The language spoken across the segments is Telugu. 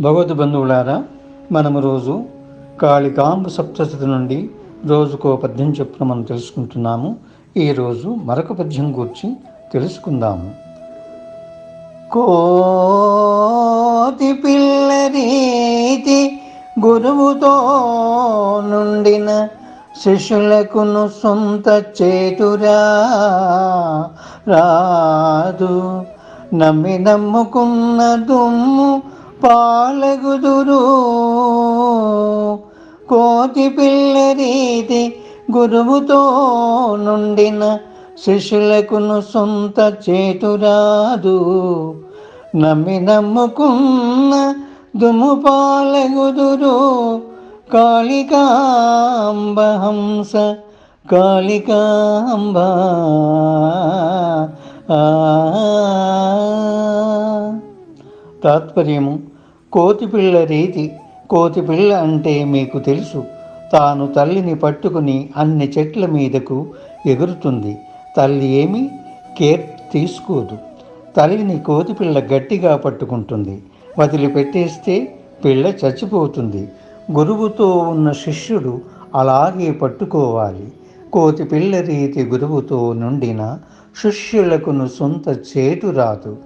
భగవద్ బంధువులారా మనము రోజు కాళికాంబ సప్తశతి నుండి రోజుకో పద్యం చొప్పున మనం తెలుసుకుంటున్నాము. ఈరోజు మరొక పద్యం గురించి తెలుసుకుందాము. కోతి పిల్లరీతి గురువుతో నుండిన శిష్యులకును సొంత చేతురా రాదు. నమ్మి నమ్ముకున్న దుమ్ము పాలగుదురు. కోతి పిల్లరీతి గురువుతో నుండిన శిష్యులకును సొంత చేతురాదు. నమ్మి నమ్ముకున్న దుమ్ము పాలగుదురు. కాళికాంబ కాళికాంబ. ఆ. తాత్పర్యము. కోతిపిల్ల రీతి కోతిపిల్ల అంటే మీకు తెలుసు. తాను తల్లిని పట్టుకుని అన్ని చెట్ల మీదకు ఎగురుతుంది. తల్లి ఏమి కేర్ తీసుకోదు. తల్లిని కోతిపిల్ల గట్టిగా పట్టుకుంటుంది. వదిలిపెట్టేస్తే పిల్ల చచ్చిపోతుంది. గురువుతో ఉన్న శిష్యుడు అలాగే పట్టుకోవాలి. కోతి పిల్ల రీతి గురువుతో నుండిన శిష్యులకును సొంత చేటు రాదు.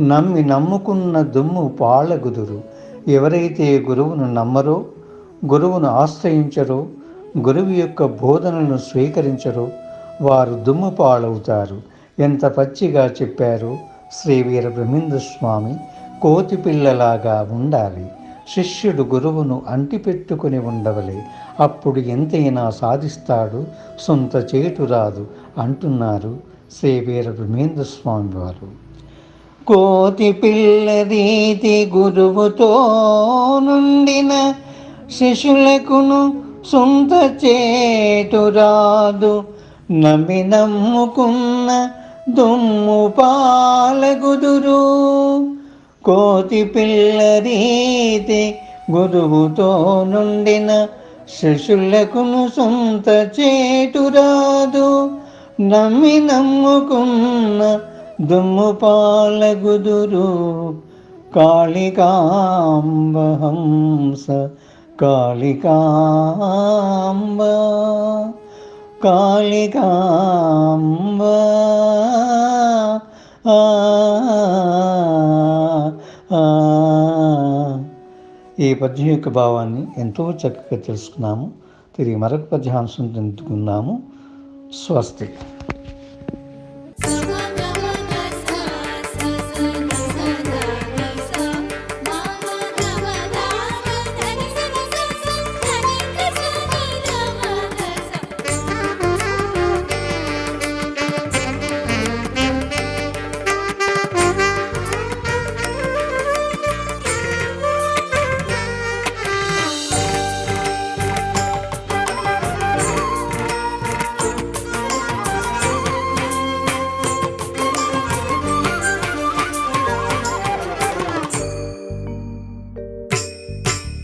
నమ్మి నమ్ముకున్న దుమ్ము పాలగుదురు ఎవరైతే గురువును నమ్మరో గురువును ఆశ్రయించరో గురువు యొక్క బోధనలను స్వీకరించరో వారు దుమ్ము పాలవుతారు. ఎంత పచ్చిగా చెప్పారో శ్రీ వీర బ్రహ్మేంద్ర స్వామి. కోతి పిల్లలాగా ఉండాలి. శిష్యుడు గురువును అంటిపెట్టుకుని ఉండవలే. అప్పుడు ఎంతైనా సాధిస్తాడు సొంత చేటు రాదు అంటున్నారు శ్రీ వీర బ్రహ్మేంద్ర స్వామి వారు. కోతి పిల్ల రీతి గురువుతో నుండిన శిష్యులకును సొంత చేటు రాదు. నమ్మి నమ్ముకున్న దుమ్ము పాలగుదురు. కోతి పిల్ల రీతి గురువుతో నుండిన శిష్యులకును సొంత చేటు రాదు. నమ్మి నమ్ముకున్న దుమ్ము పాలగుదురు కాళికాంబ కాళికాంబ కాళికాంబ ఆ, ఈ పద్యం యొక్క భావాన్ని ఎంతో చక్కగా తెలుసుకున్నాము. తిరిగి మరొక పద్యాంశం తెలుసుకుందాము. స్వస్తి.